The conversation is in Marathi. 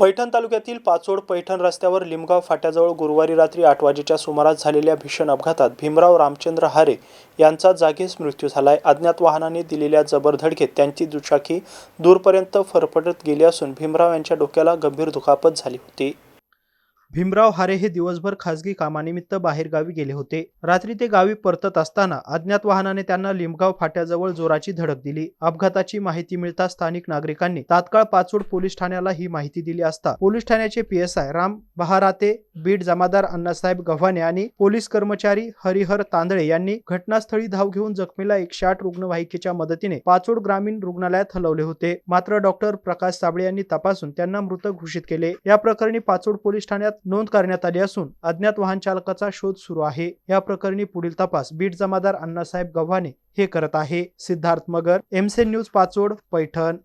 पैठण तालुक्यातील पाचोड पैठण रस्त्यावर लिमगाव फाट्याजवळ गुरुवारी रात्री आठ वाजेच्या सुमारास झालेल्या भीषण अपघातात भीमराव रामचंद्र हारे यांचा जागीच मृत्यू झालाय. अज्ञात वाहनाने दिलेल्या जबरधडकेत त्यांची दुचाकी दूरपर्यंत फरफटत गेली असून भीमराव यांच्या डोक्याला गंभीर दुखापत झाली होती. भीमराव हारे हे दिवसभर खासगी कामानिमित्त बाहेरगावी गेले होते. रात्री ते गावी परतत असताना अज्ञात वाहनाने त्यांना लिमगाव फाट्याजवळ जोराची धडक दिली. अपघाताची माहिती मिळता स्थानिक नागरिकांनी तात्काळ पाचोड पोलीस ठाण्याला ही माहिती दिली असता पोलीस ठाण्याचे पीएसआय राम बहाराते बीड जमादार अण्णासाहेब गव्हाणे आणि पोलीस कर्मचारी हरिहर तांदळे यांनी घटनास्थळी धाव घेऊन जखमीला एकशे आठ रुग्णवाहिकेच्या मदतीने पाचोड ग्रामीण रुग्णालयात हलवले होते. मात्र डॉक्टर प्रकाश साबळे यांनी तपासून त्यांना मृत घोषित केले. या प्रकरणी पाचोड पोलीस ठाण्यात नोंद करण्यात आली असून अज्ञात वाहन चालकाचा शोध सुरू आहे. या प्रकरणी पुढील तपास बीट जमादार अण्णासाहेब गव्हाणे हे करत आहे. सिद्धार्थ मगर एमसे न्यूज पाचोड पैठण.